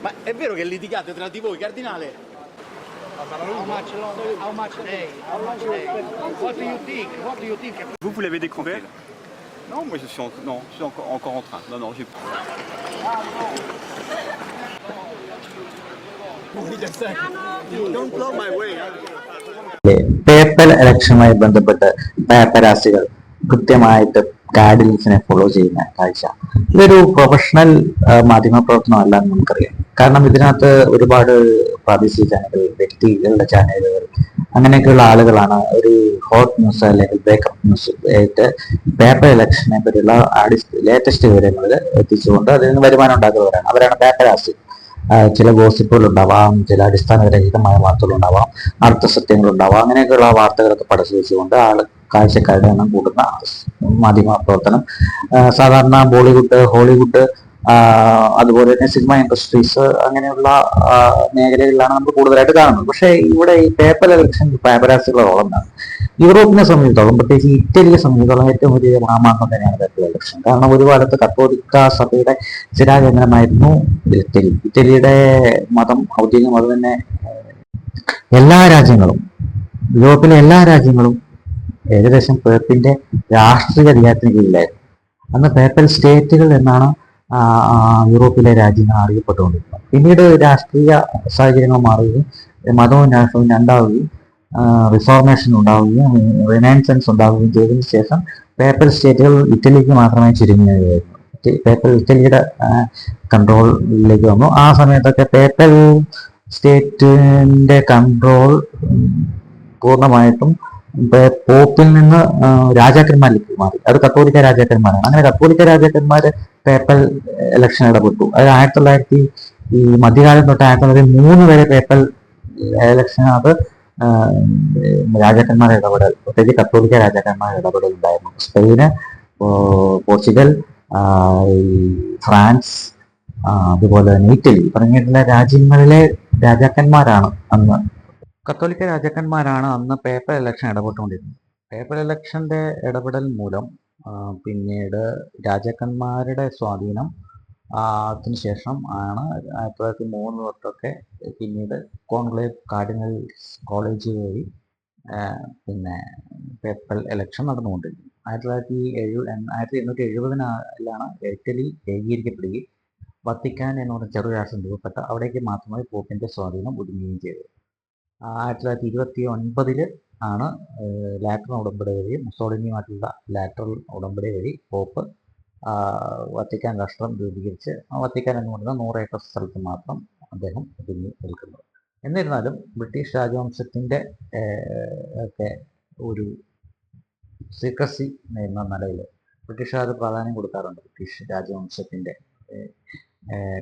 Ma è vero che litigate tra di voi, cardinale? How much long? How much day? How much day? What do you think? What do you think? Vous, vous l'avez découvert Non, moi je suis, en- non, je suis encore, encore en train. Non, non, j'ai Don't blow my way. Papal ഇലക്ഷനുമായി ബന്ധപ്പെട്ട് പേപ്പരാസികൾ കൃത്യമായിട്ട് ഗൈഡൻസിനെ follow ചെയ്യുന്ന കാഴ്ച. ഇതൊരു professional മാധ്യമ പ്രവർത്തനമല്ല എന്ന് നമുക്കറിയാം. കാരണം ഇതിനകത്ത് ഒരുപാട് പ്രാദേശിക ചാനലുകൾ വ്യക്തികളുടെ ചാനലുകൾ അങ്ങനെയൊക്കെയുള്ള ആളുകളാണ് ഒരു ഹോട്ട് ന്യൂസ് അല്ലെങ്കിൽ ബ്രേക്കപ്പ് ന്യൂസ് ആയിട്ട് പേപ്പർ ഇലക്ഷനെ പറ്റിയുള്ള ലേറ്റസ്റ്റ് വിവരങ്ങൾ എത്തിച്ചുകൊണ്ട് അതിൽ നിന്ന് വരുമാനം ഉണ്ടാക്കുന്നവരാണ്. അവരാണ് പേപ്പർ ആസ് ചില ഗോസിപ്പുകൾ ഉണ്ടാവാം ചില അടിസ്ഥാനരഹിതമായ വാർത്തകൾ ഉണ്ടാവാം അർത്ഥസത്യങ്ങൾ ഉണ്ടാവാം അങ്ങനെയൊക്കെയുള്ള വാർത്തകളൊക്കെ പടച്ചുവെച്ചുകൊണ്ട് ആൾ കാഴ്ചക്കാരുടെ എണ്ണം കൂടുന്ന മാധ്യമ പ്രവർത്തനം സാധാരണ ബോളിവുഡ് ഹോളിവുഡ് അതുപോലെ തന്നെ സിനിമ ഇൻഡസ്ട്രീസ് അങ്ങനെയുള്ള മേഖലകളിലാണ് നമ്മൾ കൂടുതലായിട്ട് കാണുന്നത്. പക്ഷേ ഇവിടെ ഈ പേപ്പർ ഇലക്ഷൻ പേപ്പരാസികളുടെ റോൾ എന്താണ്? യൂറോപ്പിനെ സംബന്ധിച്ചിടത്തോളം പ്രത്യേകിച്ച് ഇറ്റലിയെ സംബന്ധിച്ചിടത്തോളം ഏറ്റവും വലിയ മാമാങ്കം തന്നെയാണ് പേപ്പർ ഇലക്ഷൻ. കാരണം ഒരു കാലത്ത് കത്തോലിക്ക സഭയുടെ സ്ഥിരാകേന്ദ്രമായിരുന്നു ഇറ്റലി. ഇറ്റലിയുടെ മതം ഔദ്യോഗിക മതം തന്നെ എല്ലാ രാജ്യങ്ങളും യൂറോപ്പിലെ എല്ലാ രാജ്യങ്ങളും ഏകദേശം പേപ്പിന്റെ രാഷ്ട്രീയ അധികാരത്തിന് കീഴിലായിരുന്നു. അന്ന് പേപ്പൽ സ്റ്റേറ്റുകൾ എന്നാണ് യൂറോപ്പിലെ രാജ്യങ്ങൾ അറിയപ്പെട്ടുകൊണ്ടിരുന്നത്. പിന്നീട് രാഷ്ട്രീയ സാഹചര്യങ്ങൾ മാറുകയും മതവും രാഷ്ട്രവും രണ്ടാവുകയും റിഫോർമേഷൻ ഉണ്ടാവുകയും റിനാൻസൻസ് ഉണ്ടാവുകയും ചെയ്തതിനു ശേഷം പേപ്പൽ സ്റ്റേറ്റുകൾ ഇറ്റലിക്ക് മാത്രമേ ചുരുങ്ങുകയായിരുന്നു പേപ്പൽ ഇറ്റലിയുടെ കൺട്രോളിലേക്ക് വന്നു. ആ സമയത്തൊക്കെ പേപ്പൽ സ്റ്റേറ്റിന്റെ കൺട്രോൾ പൂർണമായിട്ടും പോപ്പിൽ നിന്ന് രാജാക്കന്മാരിലേക്ക് മാറി. അത് കത്തോലിക്ക രാജാക്കന്മാരാണ്. അങ്ങനെ കത്തോലിക്ക രാജാക്കന്മാര് പേപ്പൽ ഇലക്ഷൻ ഇടപെട്ടു. അത് ആയിരത്തി തൊള്ളായിരത്തി ഈ മധ്യകാലം തൊട്ട് ആയിരത്തി തൊള്ളായിരത്തി മൂന്ന് വരെ പേപ്പൽ ഇലക്ഷൻ അത് രാജാക്കന്മാരുടെ ഇടപെടൽ പ്രത്യേകിച്ച് കത്തോലിക്ക രാജാക്കന്മാരുടെ ഇടപെടൽ ഉണ്ടായിരുന്നു. സ്പെയിന് പോർച്ചുഗൽ ഫ്രാൻസ് അതുപോലെ തന്നെ ഇറ്റലി തുടങ്ങിയിട്ടുള്ള രാജ്യങ്ങളിലെ രാജാക്കന്മാരാണ് അന്ന് കത്തോലിക്ക രാജാക്കന്മാരാണ് അന്ന് പേപ്പർ ഇലക്ഷൻ ഇടപെട്ടുകൊണ്ടിരുന്നത്. പേപ്പർ ഇലക്ഷന്റെ ഇടപെടൽ മൂലം പിന്നീട് രാജാക്കന്മാരുടെ സ്വാധീനം അതിന് ശേഷം ആണ് ആയിരത്തി തൊള്ളായിരത്തി മൂന്ന് തൊട്ടൊക്കെ പിന്നീട് കോൺക്ലേവ് കാർഡിനൽ കോളേജ് വഴി പിന്നെ പേപ്പൽ ഇലക്ഷൻ നടന്നുകൊണ്ടിരുന്നു ആയിരത്തി തൊള്ളായിരത്തി എഴുപത് ആയിരത്തി എണ്ണൂറ്റി എഴുപതിനാലാണ് ഇറ്റലി ഏകീകരിക്കപ്പെടുകയും വത്തിക്കാൻ എന്ന് പറഞ്ഞ ചെറു രാഷ്ട്രം രൂപപ്പെട്ട അവിടേക്ക് മാത്രമായി പോപ്പിന്റെ സ്വാധീനം ഒതുങ്ങുകയും ചെയ്തത്. ആയിരത്തി തൊള്ളായിരത്തി ഇരുപത്തി ഒൻപതിൽ ആണ് ലാറ്റർ ഉടമ്പടി വഴി മുസോളിനിയുമായിട്ടുള്ള ലാറ്ററൽ ഉടമ്പടി വഴി പോപ്പ് വത്തിക്കാൻ രാഷ്ട്രം രൂപീകരിച്ച് വത്തിക്കാൻ എന്ന് പറയുന്ന നൂറ് ഏക്കർ സ്ഥലത്ത് മാത്രം അദ്ദേഹം ഒതുങ്ങി നിൽക്കുന്നത് എന്നിരുന്നാലും ബ്രിട്ടീഷ് രാജവംശത്തിന്റെ ഒക്കെ ഒരു സീക്രസി എന്ന നിലയിൽ ബ്രിട്ടീഷുകാർ പ്രാധാന്യം കൊടുക്കാറുണ്ട് ബ്രിട്ടീഷ് രാജവംശത്തിന്റെ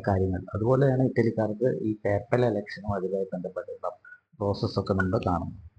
കാര്യങ്ങൾ. അതുപോലെയാണ് ഇറ്റലിക്കാർക്ക് ഈ പേപ്പൽ ഇലക്ഷനും അതുമായി ബന്ധപ്പെട്ടുള്ള പ്രോസസ്സൊക്കെ നമ്മൾ കാണുന്നത്